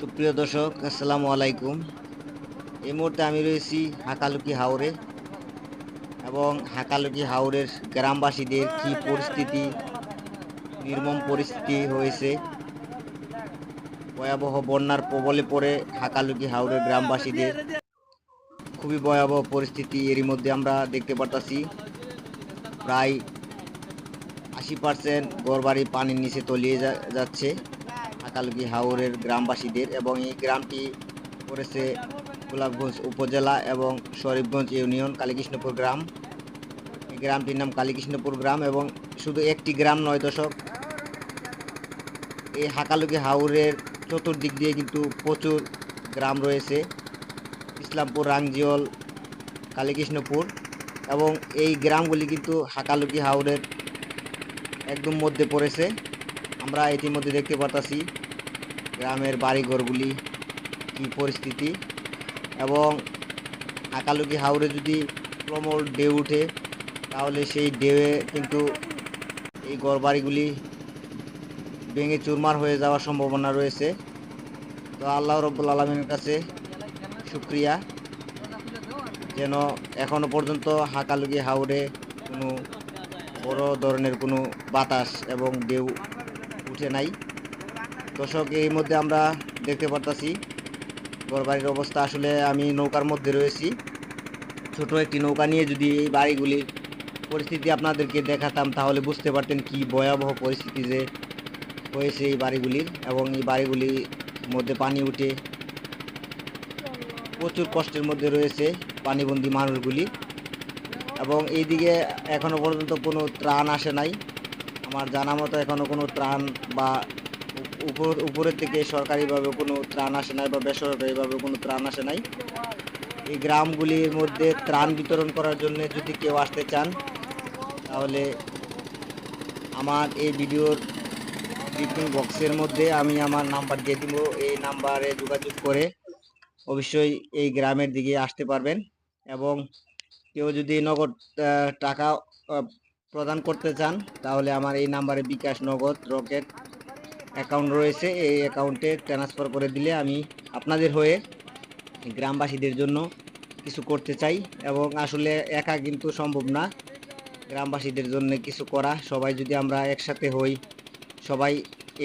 সুপ্রিয় দর্শক, আসসালামু আলাইকুম। এই মুহূর্তে আমি রয়েছি হাকালুকি হাওরে এবং হাকালুকি হাওরের গ্রামবাসীদের কি পরিস্থিতি, নির্মম পরিস্থিতি হয়েছে। ভয়াবহ বন্যার প্রবলে পড়ে হাকালুকি হাওরের গ্রামবাসীদের। খুবই ভয়াবহ পরিস্থিতি এরই মধ্যে আমরা দেখতে পারতাছি। প্রায় আশি পার্সেন্ট ঘরবাড়ি পানির নিচে তলিয়ে যাচ্ছে। হাকালুকি হাওরের গ্রামবাসীদের এবং এই গ্রামটি পড়েছে গোলাপগঞ্জ উপজেলা এবং শরীফগঞ্জ ইউনিয়ন কালীকৃষ্ণপুর গ্রাম। এই গ্রামটির নাম কালীকৃষ্ণপুর গ্রাম এবং শুধু একটি গ্রাম নয় দশক এই হাকালুকি হাওরের চতুর্দিক দিয়ে কিন্তু প্রচুর গ্রাম রয়েছে। ইসলামপুর রাংজিয়ল কালীকৃষ্ণপুর এবং এই গ্রামগুলি কিন্তু হাকালুকি হাওরের একদম মধ্যে পড়েছে। আমরা ইতিমধ্যে দেখতে পারতাছি গ্রামের বাড়িঘরগুলি কি পরিস্থিতি এবং আকালুকি হাওরে যদি প্রবল ঢেউ উঠে, তাহলে সেই ঢেউয়ে কিন্তু এই ঘরবাড়িগুলি ভেঙে চুরমার হয়ে যাওয়ার সম্ভাবনা রয়েছে। তো আল্লাহ রব্বুল আলমিনের কাছে শুক্রিয়া। যেন এখনও পর্যন্ত হাকালুকি হাওরে কোনো বড় ধরনের কোনো বাতাস এবং ঢেউ উঠে নাই। দর্শক, এই মধ্যে আমরা দেখতে পারতাছি, ঘরবাড়ির অবস্থা আসলে আমি নৌকার মধ্যে রয়েছি। ছোট একটি নৌকা নিয়ে যদি এই বাড়িগুলির পরিস্থিতি আপনাদেরকে দেখাতাম, তাহলে বুঝতে পারতেন কি ভয়াবহ পরিস্থিতি যে হয়েছে এই বাড়িগুলির এবং এই বাড়িগুলির মধ্যে পানি উঠে প্রচুর কষ্টের মধ্যে রয়েছে পানিবন্দী মানুষগুলি। এবং এইদিকে এখনও পর্যন্ত কোনো ত্রাণ আসে নাই। আমার জানা মতো এখনও কোনো ত্রাণ বা উপর উপরের থেকে সরকারিভাবে কোনো ত্রাণ আসে নাই বা বেসরকারিভাবে কোনো ত্রাণ আসে নাই। এই গ্রামগুলির মধ্যে ত্রাণ বিতরণ করার জন্য যদি কেউ আসতে চান, তাহলে আমার এই ভিডিওর ডিসক্রিপশন বক্সের মধ্যে আমি আমার নাম্বার দিয়ে দিব। এই নাম্বারে যোগাযোগ করে অবশ্যই এই গ্রামের দিকে আসতে পারবেন এবং কেউ যদি নগদ টাকা প্রদান করতে চান, তাহলে আমার এই নাম্বারে বিকাশ নগদ রকেট অ্যাকাউন্ট রয়েছে। এই অ্যাকাউন্টে ট্রান্সফার করে দিলে আমি আপনাদের হয়ে গ্রামবাসীদের জন্য কিছু করতে চাই এবং আসলে একা কিন্তু সম্ভব না। গ্রামবাসীদের জন্য কিছু করা। সবাই যদি আমরা একসাথে হই, সবাই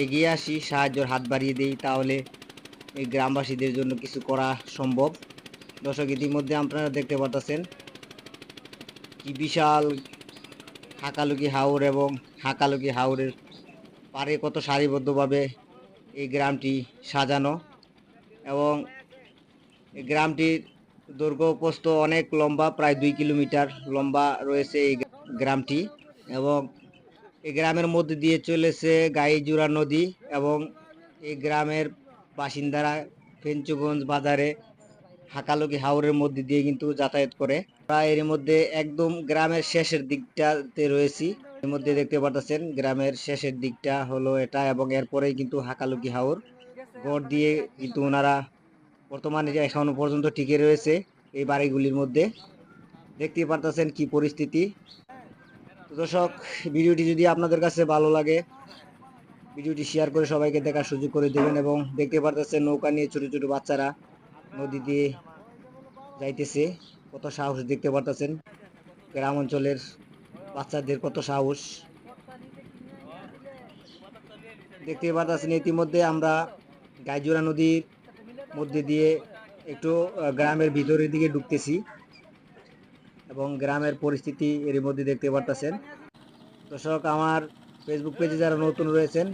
এগিয়ে আসি, সাহায্যের হাত বাড়িয়ে দিই, তাহলে এই গ্রামবাসীদের জন্য কিছু করা সম্ভব। দর্শক, ইতিমধ্যে আপনারা দেখতে পাচ্ছেন কি বিশাল হাকালুকি হাওর এবং হাকালুকি হাওরের পারে কত সারিবদ্ধভাবে এই গ্রামটি সাজানো এবং এই গ্রামটির দৈর্ঘ্য প্রস্থ অনেক লম্বা, প্রায় দুই কিলোমিটার লম্বা রয়েছে এই গ্রামটি এবং এই গ্রামের মধ্যে দিয়ে চলেছে গাইজুরা নদী এবং এই গ্রামের বাসিন্দারা ফেঞ্চুগঞ্জ বাজারে হাকালুকি হাওরের মধ্যে দিয়ে কিন্তু যাতায়াত করে। প্রায় এর মধ্যে একদম গ্রামের শেষের দিকটাতে রয়েছি। এর মধ্যে দেখতে পাচ্ছেন গ্রামের শেষের দিকটা হলো এটা এবং এরপরেই কিন্তু হাকালুকি হাওর। গড় দিয়ে কিন্তু ওনারা বর্তমানে যে এখনও পর্যন্ত টিকে রয়েছে এই বাড়িগুলির মধ্যে। দেখতে পারতেছেন কি পরিস্থিতি। দর্শক, ভিডিওটি যদি আপনাদের কাছে ভালো লাগে, ভিডিওটি শেয়ার করে সবাইকে দেখার সুযোগ করে দেবেন এবং দেখতে পারতেছেন নৌকা নিয়ে ছোট ছোট বাচ্চারা নদী দিয়ে যাইতেছে। কত সাহস দেখতে পারতেছেন? গ্রাম অঞ্চলের বাচ্চাদের কত সাহস? দেখতে পারতেছেন, ইতিমধ্যে আমরা গাইজোড়া নদীর মধ্যে দিয়ে একটু গ্রামের ভিতরের দিকে ঢুকতেছি এবং গ্রামের পরিস্থিতি এর মধ্যে দেখতে পারতেছেন। দর্শক, আমার ফেসবুক পেজে যারা নতুন রয়েছেন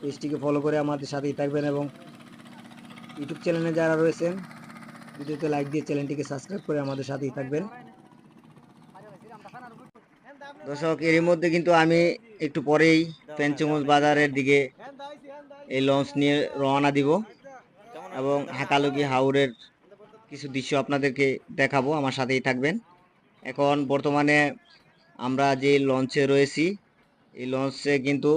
পেজটিকে ফলো করে আমাদের সাথেই থাকবেন এবং ইউটিউব চ্যানেলে যারা রয়েছেন ভিডিওতে লাইক দিয়ে চ্যানেলটিকে সাবস্ক্রাইব করে আমাদের সাথেই থাকবেন। দর্শক এর মধ্যে কিন্তু আমি একটু পরেই পেঞ্চমুজ বাজারের দিকে এই লঞ্চ নিয়ে রওনা দিব এবং হাকালুকি হাওরের কিছু দৃশ্য আপনাদেরকে দেখাবো, আমার সাথেই থাকবেন। এখন বর্তমানে আমরা যে লঞ্চে রয়েছি, এই লঞ্চে কিন্তু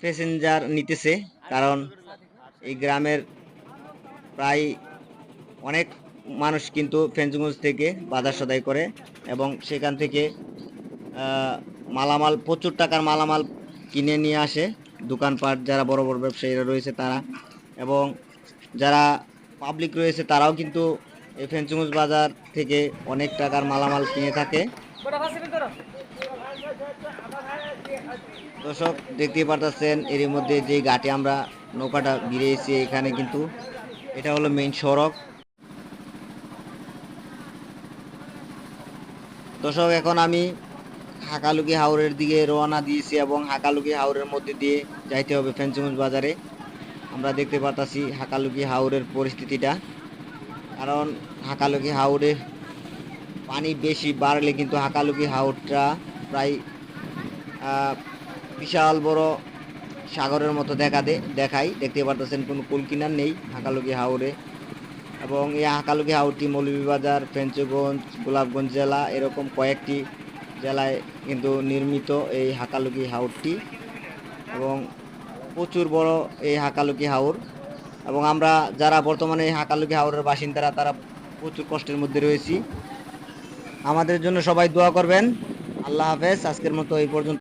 প্যাসেঞ্জার নিতেছে, কারণ এই গ্রামের প্রায় অনেক মানুষ কিন্তু ফেঞ্চগঞ্জ থেকে বাজার সদাই করে এবং সেখান থেকে মালামাল, প্রচুর টাকার মালামাল কিনে নিয়ে আসে। দোকানপাট, যারা বড় বড় ব্যবসায়ীরা রয়েছে তারা এবং যারা পাবলিক রয়েছে তারাও কিন্তু এই ফেঞ্চুগঞ্জ বাজার থেকে অনেক টাকার মালামাল কিনে থাকে। দর্শক, দেখতেই পারতেছেন এর মধ্যে যে ঘাটে আমরা নৌকাটা ভিড়িয়েছি এখানে কিন্তু এটা হলো মেইন সড়ক। দর্শক, এখন আমি হাকালুকি হাওরের দিকে রওনা দিয়েছি এবং হাকালুকি হাওরের মধ্যে দিয়ে যাইতে হবে ফেঞ্চুগঞ্জ বাজারে। আমরা দেখতে পারতাছি হাকালুকি হাওরের পরিস্থিতিটা। কারণ হাকালুকি হাওরে পানি বেশি বাড়লে কিন্তু হাকালুকি হাওরটা প্রায় বিশাল বড় সাগরের মতো দেখা দে, দেখায়। দেখতে পারতেছেন কোনো কুলকিনার নেই হাকালুকি হাওরে। এবং এই হাকালুকি হাওরটি মৌলভীবাজার ফেঞ্চুগঞ্জ গোলাপগঞ্জ জেলা এরকম কয়েকটি জেলায় কিন্তু নির্মিত এই হাকালুকি হাওরটি এবং প্রচুর বড় এই হাকালুকি হাওর এবং আমরা যারা বর্তমানে এই হাকালুকি হাওরের বাসিন্দারা, তারা প্রচুর কষ্টের মধ্যে রয়েছি। আমাদের জন্য সবাই দোয়া করবেন। আল্লাহ হাফেজ। আজকের মতো এই পর্যন্ত।